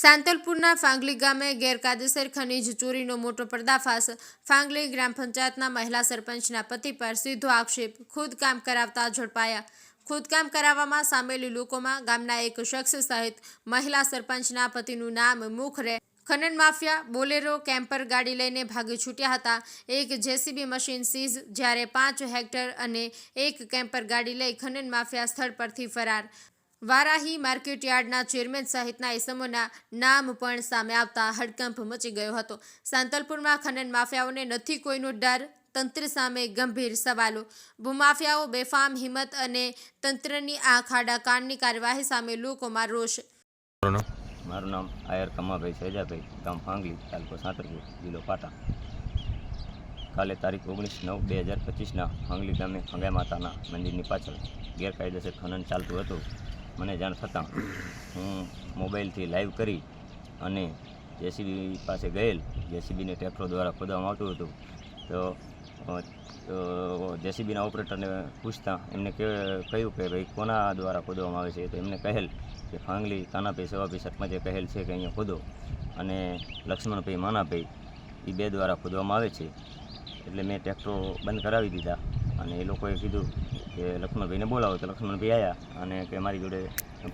સાંતલપુરના ફાંગલી ગામે ગેરકાયદેસર ખનીજ ચોરીનો મોટો પર્દાફાશ ફાંગલી ગ્રામ પંચાયતના મહિલા સરપંચના પતિ પર સીધો આક્ષેપ, ખુદકામ કરાવતા ઝડપાયા. ખુદકામ કરાવવામાં સામેલ લોકોમાં ગામના એક શખ્સ સહિત મહિલા સરપંચના પતિનું નામ મુખરે ખનન માફિયા, બોલેરો, કેમ્પર ગાડી લઈને ભાગી છૂટ્યા હતા. એક જેસીબી મશીન સીઝ જ્યારે પાંચ હેક્ટર અને એક કેમ્પર ગાડી લઈ ખનન માફિયા સ્થળ પરથી ફરાર. વારાહી માર્કેટ યાર્ડના ચેરમેન સહિતના એસમોના નામ પણ સામે આવતા હડકંપ મચી ગયો હતો. સાંતલપુરમાં ખનન માફિયાઓને નથી કોઈનો ડર તંત્ર સામે ગંભીર સવાલો. ભૂમાફિયાઓ બેફામ હિંમત અને તંત્રની આ ખાડા કાંડની કાર્યવાહી સામે લોકોમાં રોષ. મારું નામ? આયર કમાભાઈ સહેજાભાઈ ગામ ફાંગલી તાલુકો સાંતરપુર જિલ્લો પાટણ. કાલે તારીખ ઓગણીસ નવ બે હજાર પચીસના ફાંગલી ગામે ફંગાઈ માતાના મંદિરની પાછળ ગેરકાયદેસર ખનન ચાલતું હતું. મને જાણ થતાં હું મોબાઈલથી લાઈવ કરી અને જેસીબી પાસે ગયેલ, જેસીબીને ટ્રેક્ટર દ્વારા ખોદવામાં આવતું હતું, તો જેસીબીના ઓપરેટરને પૂછતા એમને કહ્યું કે ભાઈ કોના દ્વારા ખોદવામાં આવે છે? તો એમને કહેલ કે ફાંગલી કાનાભાઈ સેવાભાઈ સરપંચે કહેલ છે કે અહીંયા ખોદો અને લક્ષ્મણભાઈ માનાભાઈ એ બે દ્વારા ખોદવામાં આવે છે. એટલે મેં ટ્રેક્ટરો બંધ કરાવી દીધા અને એ લોકોએ કીધું કે લક્ષ્મણભાઈને બોલાવો તો લક્ષ્મણભાઈ આવ્યા અને કે મારી જોડે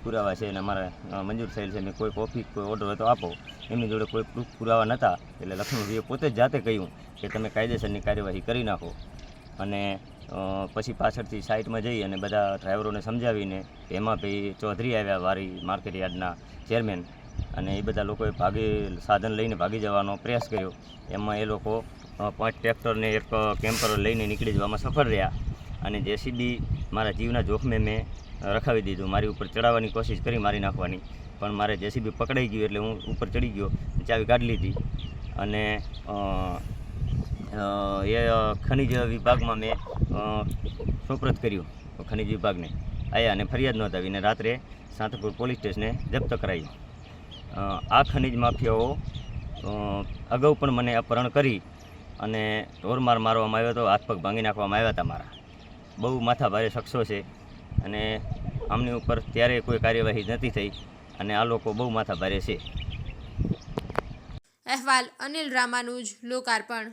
પુરાવા છે અને મારા મંજૂર થયેલ છે. મેં કોઈ કોફી કોઈ ઓર્ડર હોય તો આપો. એમની જોડે કોઈ પ્રૂફ પુરાવા નહોતા એટલે લક્ષ્મણભાઈએ પોતે જ જાતે કહ્યું કે તમે કાયદેસરની કાર્યવાહી કરી નાખો. અને પછી પાછળથી સાઇટમાં જઈ અને બધા ડ્રાઈવરોને સમજાવીને એમાં ભાઈ ચૌધરી આવ્યા વારી માર્કેટ યાર્ડના ચેરમેન. અને એ બધા લોકોએ ભાગી, સાધન લઈને ભાગી જવાનો પ્રયાસ કર્યો. એમાં એ લોકો પાંચ ટ્રેક્ટરને એક કેમ્પર લઈને નીકળી જવામાં સફળ રહ્યા. અને જેસીબી મારા જીવના જોખમે મેં રખાવી દીધું. મારી ઉપર ચડાવવાની કોશિશ કરી, મારી નાખવાની. પણ મારે જેસીબી પકડાઈ ગયું એટલે હું ઉપર ચડી ગયો, ચાવી કાઢી લીધી. અને એ ખનિજ વિભાગમાં મેં સોપરત કર્યું, ખનિજ વિભાગને. આવ્યા અને ફરિયાદ નોંધાવીને રાત્રે સાંતપુર પોલીસ સ્ટેશને જપ્ત કરાવી આ ખનિજ માફિયાઓ અગાઉ પણ મને અપહરણ કરી અને ઢોરમાર મારવામાં આવ્યો હતો હાથ પગ ભાંગી નાખવામાં આવ્યા હતા મારા. બહુ માથા ભારે શખ્સો છે. અને આમની ઉપર ત્યારે કોઈ કાર્યવાહી નથી થઈ અને આ લોકો બહુ માથા ભારે છે. અહેવાલ અનિલ રામાનુજ, લોકાર્પણ.